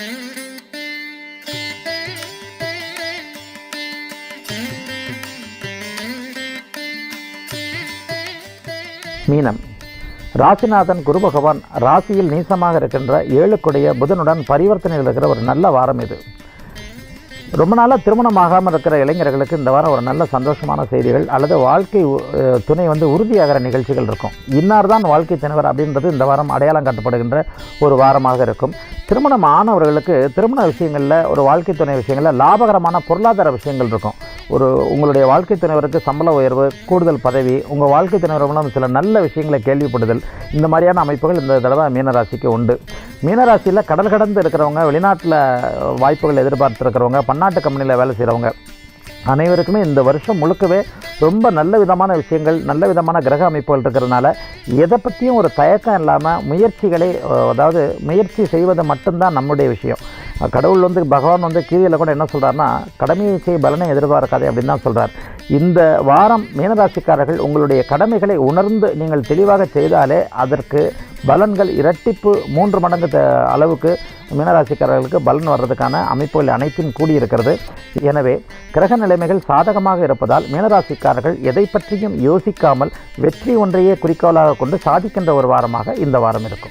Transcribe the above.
மீனம். ராசிநாதன் குரு பகவான் ராசியில் நீசமாக இருக்கின்ற ஏழுக்குடைய புதனுடன் பரிவர்த்தனையில் இருக்கிற ஒரு நல்ல வாரம் இது. ரொம்ப நாளாக திருமணம் ஆகாமல் இருக்கிற இளைஞர்களுக்கு இந்த வாரம் ஒரு நல்ல சந்தோஷமான செய்திகள் அல்லது வாழ்க்கை துணை வந்து உறுதியாகிற நிகழ்ச்சிகள் இருக்கும். இன்னார் தான் வாழ்க்கை துணைவர் அப்படின்றது இந்த வாரம் அடையாளம் காட்டப்படுகின்ற ஒரு வாரமாக இருக்கும். திருமணம் ஆனவர்களுக்கு திருமண விஷயங்களில் ஒரு வாழ்க்கை துணை விஷயங்களில் லாபகரமான பொருளாதார விஷயங்கள் இருக்கும். ஒரு உங்களுடைய வாழ்க்கை துணைவருக்கு சம்பள உயர்வு கூடுதல் பதவி உங்கள் வாழ்க்கை துணைவர் மூலம் சில நல்ல விஷயங்களை கேள்விப்படுதல் இந்த மாதிரியான அமைப்புகள் இந்த தடவை மீனராசிக்கு உண்டு. மீனராசியில் கடல் கடந்து இருக்கிறவங்க வெளிநாட்டில் வாய்ப்புகள் எதிர்பார்த்துருக்கிறவங்க பன்னாட்டு கம்பெனியில் வேலை செய்கிறவங்க அனைவருக்குமே இந்த வருஷம் முழுக்கவே ரொம்ப நல்ல விதமான விஷயங்கள் நல்ல விதமான கிரக அமைப்புகள் இருக்கிறதுனால எதை பற்றியும் ஒரு தயக்கம் இல்லாமல் முயற்சிகளை அதாவது முயற்சி செய்வது மட்டும்தான் நம்முடைய விஷயம். கடவுள் வந்து பகவான் வந்து கீதையில் கூட என்ன சொல்கிறாருன்னா கடமையை செய்ய பலனை எதிர்பார்க்காதே அப்படின்னு தான் சொல்கிறார் இந்த வாரம் மீனராசிக்காரர்கள் உங்களுடைய கடமைகளை உணர்ந்து நீங்கள் தெளிவாக செய்தாலே அதற்கு பலன்கள் இரட்டிப்பு மூன்று மடங்கு த- அளவுக்கு மீனராசிக்காரர்களுக்கு பலன் வர்றதுக்கான அமைப்புகள் அனைத்தும் கூடியிருக்கிறது. எனவே கிரக நிலைமைகள் சாதகமாக இருப்பதால் மீனராசிக்காரர்கள் எதை பற்றியும் யோசிக்காமல் வெற்றி ஒன்றையே குறிக்கோளாக கொண்டு சாதிக்கின்ற ஒரு வாரமாக இந்த வாரம் இருக்கும்.